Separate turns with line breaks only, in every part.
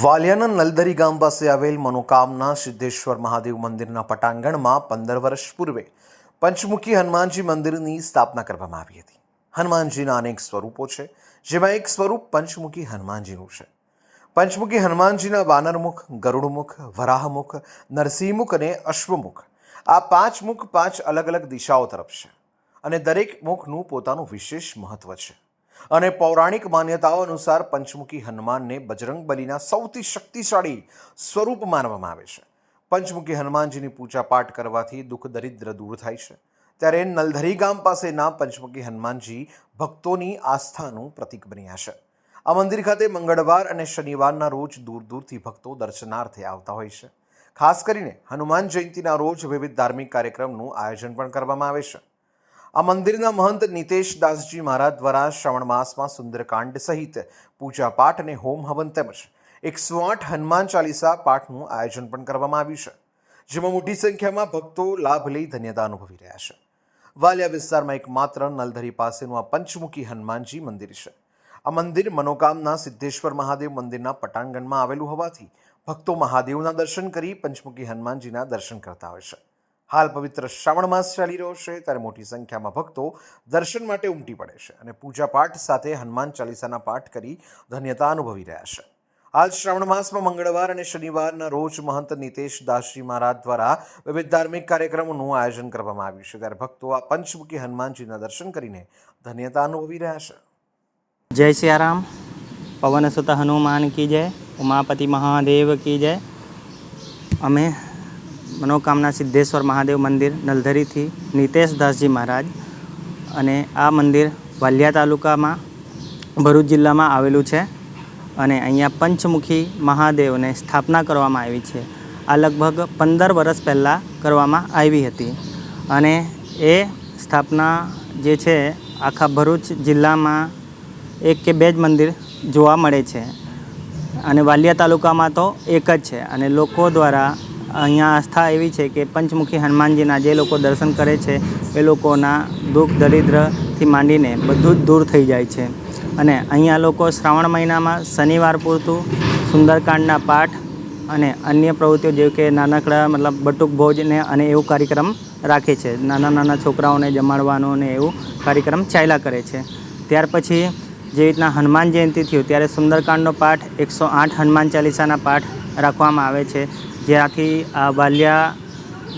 વાલિયાના નલદરી ગામ પાસે આવેલ મનોકામના સિદ્ધેશ્વર મહાદેવ મંદિરના પટાંગણમાં પંદર વર્ષ પૂર્વે પંચમુખી હનુમાનજી મંદિરની સ્થાપના કરવામાં આવી હતી. હનુમાનજીના અનેક સ્વરૂપો છે, જેમાં એક સ્વરૂપ પંચમુખી હનુમાનજીનું છે. પંચમુખી હનુમાનજીના વાનરમુખ, ગરુડમુખ, વરાહમુખ, નરસિંહમુખ અને અશ્વમુખ આ પાંચ મુખ પાંચ અલગ અલગ દિશાઓ તરફ છે અને દરેક મુખનું પોતાનું વિશેષ મહત્વ છે. અને પૌરાણિક માન્યતાઓ અનુસાર પંચમુખી હનુમાનને બજરંગ બલીના સૌથી શક્તિશાળી સ્વરૂપ માનવામાં આવે છે. પંચમુખી હનુમાનજીની પૂજા પાઠ કરવાથી દુઃખ દરિદ્ર દૂર થાય છે. ત્યારે નલધરી ગામ પાસેના પંચમુખી હનુમાનજી ભક્તોની આસ્થાનું પ્રતીક બન્યા છે. આ મંદિર ખાતે મંગળવાર અને શનિવારના રોજ દૂર દૂરથી ભક્તો દર્શનાર્થે આવતા હોય છે. ખાસ કરીને હનુમાન જયંતીના રોજ વિવિધ ધાર્મિક કાર્યક્રમનું આયોજન પણ કરવામાં આવે છે. આ મંદિરના મહંત નિતેશ દાસજી મહારાજ દ્વારા શ્રાવણ માસમાં સુંદરકાંડ સહિત પૂજા પાઠ અને હોમ હવન તેમજ એકસો આઠ હનુમાન ચાલીસા પાઠનું આયોજન પણ કરવામાં આવ્યું છે, જેમાં મોટી સંખ્યામાં ભક્તો લાભ લઈ ધન્યતા અનુભવી રહ્યા છે. વાલિયા વિસ્તારમાં એકમાત્ર નલધરી પાસેનું આ પંચમુખી હનુમાનજી મંદિર છે. આ મંદિર મનોકામના સિદ્ધેશ્વર મહાદેવ મંદિરના પટાંગણમાં આવેલું હોવાથી ભક્તો મહાદેવના દર્શન કરી પંચમુખી હનુમાનજીના દર્શન કરતા હોય છે. હાલ પવિત્ર શ્રાવણ માસ ચાલી રહ્યો છે, ત્યારે મોટી સંખ્યામાં ભક્તો દર્શન માટે ઉમટી પડે છે અને પૂજા પાઠ સાથે હનુમાન ચાલીસાના પાઠ કરી ધન્યતા અનુભવી રહ્યા છે. હાલ શ્રાવણ માસમાં મંગળવાર અને શનિવારના રોજ મહંત નિતેશ દાસજી મહારાજ દ્વારા વિવિધ ધાર્મિક કાર્યક્રમોનું આયોજન કરવામાં આવ્યું છે, ત્યારે ભક્તો આ પંચમુખી હનુમાનજીના દર્શન કરીને ધન્યતા અનુભવી રહ્યા છે.
જય સિયારામ. પવન સુત હનુમાન કી જય, ઉમાપતિ મહાદેવ કી જય. અમે મનોકામના સિદ્ધેશ્વર મહાદેવ મંદિર નલધરીથી નિતેશ દાસજી મહારાજ અને આ મંદિર વાલિયા તાલુકામાં ભરૂચ જિલ્લામાં આવેલું છે અને અહીંયા પંચમુખી મહાદેવને સ્થાપના કરવામાં આવી છે. આ લગભગ પંદર વર્ષ પહેલાં કરવામાં આવી હતી અને એ સ્થાપના જે છે આખા ભરૂચ જિલ્લામાં એક કે બે જ મંદિર જોવા મળે છે. અને વાલિયા તાલુકામાં તો એક જ છે અને લોકો દ્વારા અહીંયા આસ્થા એવી છે કે પંચમુખી હનુમાનજીના જે લોકો દર્શન કરે છે, એ લોકોના દુઃખ દરિદ્રથી માંડીને બધું જ દૂર થઈ જાય છે. અને અહીંયા લોકો શ્રાવણ મહિનામાં શનિવાર પૂરતું સુંદરકાંડના પાઠ અને અન્ય પ્રવૃત્તિઓ જેવી કે નાનકડા મતલબ બટુક ભોજને અને એવું કાર્યક્રમ રાખે છે. નાના નાના છોકરાઓને જમાડવાનો ને એવું કાર્યક્રમ ચાલ્યા કરે છે. ત્યાર પછી જેવી રીતના હનુમાન જયંતિ થયું, ત્યારે સુંદરકાંડનો પાઠ એકસો આઠ હનુમાન ચાલીસાના પાઠ રાખવામાં આવે છે. જેનાથી વાલિયા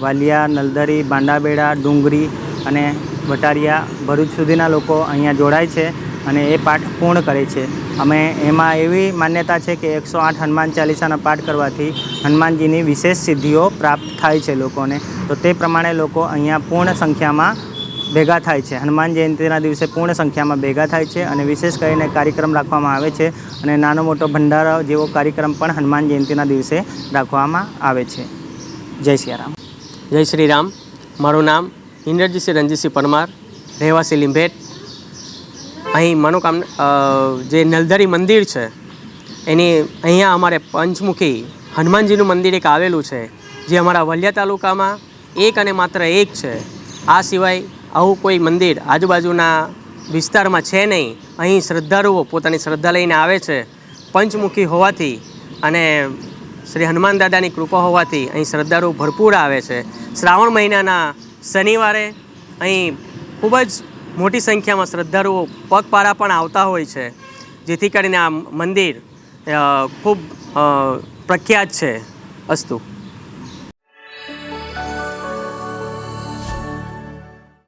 વાલિયા, નલદરી, બાંડાબેડા, ડુંગરી અને બટારિયા ભરૂચ સુધીના લોકો અહીંયા જોડાય છે અને એ પાઠ પૂર્ણ કરે છે. અમે એમાં એવી માન્યતા છે કે એકસો આઠ હનુમાન ચાલીસાના પાઠ કરવાથી હનુમાનજીની વિશેષ સિદ્ધિઓ પ્રાપ્ત થાય છે લોકોને. તો તે પ્રમાણે લોકો અહીંયા પૂર્ણ સંખ્યામાં ભેગા થાય છે. હનુમાન જયંતિના દિવસે પૂર્ણ સંખ્યામાં ભેગા થાય છે અને વિશેષ કરીને કાર્યક્રમ રાખવામાં આવે છે અને નાનો મોટો ભંડારો જેવો કાર્યક્રમ પણ હનુમાન જયંતિના દિવસે રાખવામાં આવે છે. જય સિયારામ.
જય શ્રી રામ મારું નામ ઇન્દ્રજીતસિંહ રણજીતસિંહ પરમાર, રહેવાસી લીંભેટ. અહીં મનોકામ જે નલધરી મંદિર છે, એની અહીંયા અમારે પંચમુખી હનુમાનજીનું મંદિર એક આવેલું છે, જે અમારા વલિયા તાલુકામાં એક અને માત્ર એક છે. આ સિવાય આવું કોઈ મંદિર આજુબાજુના વિસ્તારમાં છે નહીં. અહીં શ્રદ્ધાળુઓ પોતાની શ્રદ્ધા લઈને આવે છે પંચમુખી હોવાથી અને શ્રી હનુમાન દાદાની કૃપા હોવાથી અહીં શ્રદ્ધાળુ ભરપૂર આવે છે. શ્રાવણ મહિનાના શનિવારે અહીં ખૂબ જ મોટી સંખ્યામાં શ્રદ્ધાળુઓ પગપાળા પણ આવતા હોય છે, જેથી કરીને આ મંદિર ખૂબ પ્રખ્યાત છે અસ્તુ.